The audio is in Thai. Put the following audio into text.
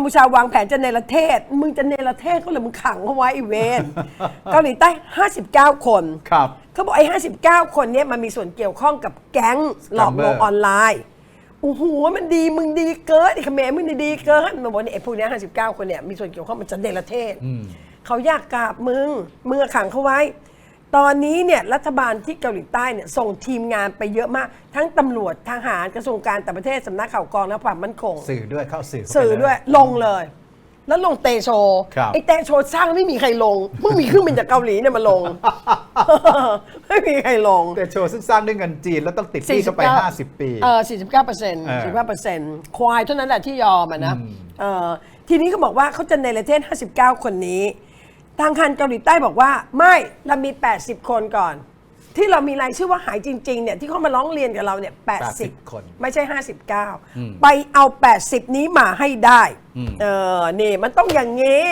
มพูชาวางแผนจะเนรเทศ มึงจะเนรเทศก็เลยมึงขังเขาไว้อีเวนเกาหลีใต้ 59 คน ครับ เขาบอกไอ้ 59 คนเนี้ยมันมีส่วนเกี่ยวข้องกับแก๊งหลอกลวง Scammer ออนไลน์โอ้โหมันดีมึงดีเกินไอ้เขมรมึงดีเกินมันบอกเนี่ยไอ้พวกเนี้ย59 คนเนี่ยมีส่วนเกี่ยวข้องมันจะเนรเทศ เขาอยากกราบมึงมึงอะขังเขาไว้ ตอนนี้เนี่ยรัฐบาลที่เกาหลีใต้เนี่ยส่งทีมงานไปเยอะมาก ทั้งตำรวจทหารกระทรวงการต่างประเทศสำนักข่าวกรองและความมั่นคง สื่อด้วยเข้าสื่อเข้าไปสื่อเลด้วย ลงเลย แล้วลงเตโชครับไอ้เตโชสร้างไม่มีใครลงเพิ่งมีเครื่องบินจากเกาหลีเนี่ยมาลง ไม่มีใครลง แต่โชว์ซึ่งสร้างด้วยเงินจีนแล้วต้องติดหนี้เข้าไป50 ปี เออ49เปอร์เซ็นต์เออ45เปอร์เซ็นต์ควายเท่านั้นแหละที่ยอมอะนะเออทีนี้เขาบอกว่าเขาจะในประเทศ 59 คนนี้ ทางการเกาหลีใต้บอกว่าไม่เรามี 80 คนก่อน ที่เรามีรายชื่อว่าหายจริงๆเนี่ยที่เขามาร้องเรียนกับเราเนี่ย80 80คน ไม่ใช่59 ไปเอา 80 นี้มาให้ได้ เออนี่มันต้องอย่างงี้